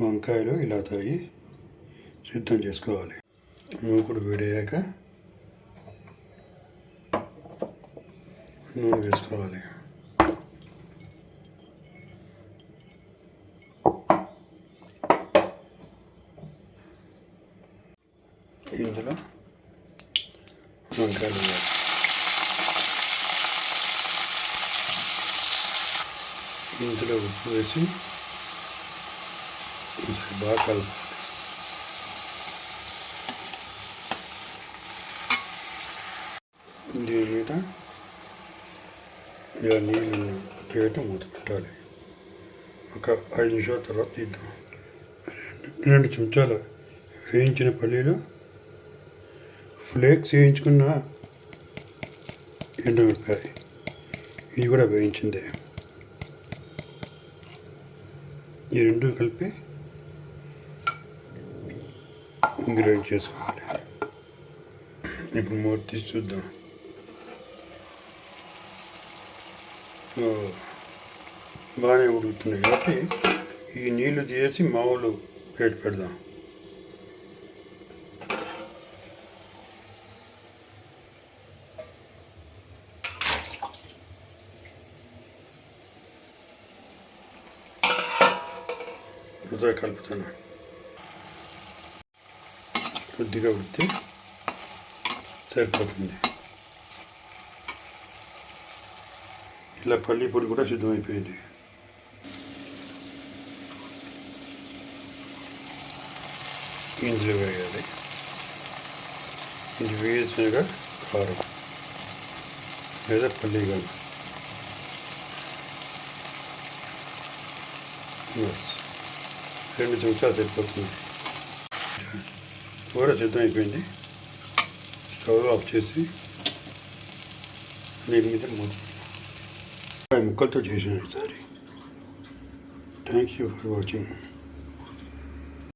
వంకాయలు ఇలా తరిగి సిద్ధం చేసుకోవాలి. మూకుడు వేడయ్యాక నూనె వేసుకోవాలి. ఇందులో వంకాయలు వేయాలి. ఇందులో ఉప్పు వేసి కొంచెం దీని మీద ఇలా నీళ్ళు పేట మొదలుపెట్టాలి. ఒక ఐదు నిమిషాల తర్వాత తీద్దాం. రెండు రెండు వేయించిన పల్లీలు ఫ్లేక్స్ వేయించుకున్న ఎండుమిరపకాయ. ఇది కూడా వేయించిందే. ఈ రెండు కలిపి గ్రైండ్ చేసుకోవాలి. ఇప్పుడు మూత తీసి చూద్దాం. బాగానే ఉడుకుతున్నాయి కాబట్టి ఈ నీళ్ళు తీసి మావులు ప్లేట్ పెడదాం. కలుపుతున్నాను కొద్దిగా ఉడితే సరిపోతుంది. ఇలా పల్లి పొడి కూడా సిద్ధమైపోయింది. ఇందులో వేయాలి. ఇది వేసినగా కారం లేదా పల్లి కానీ రెండు చెంచాలు సరిపోతుంది. కూర సిద్ధమైపోయింది అయిపోయింది స్టవ్ ఆఫ్ చేసి దీని మీద ముక్కలతో చేసాను ఈసారి థ్యాంక్ యూ ఫర్ వాచింగ్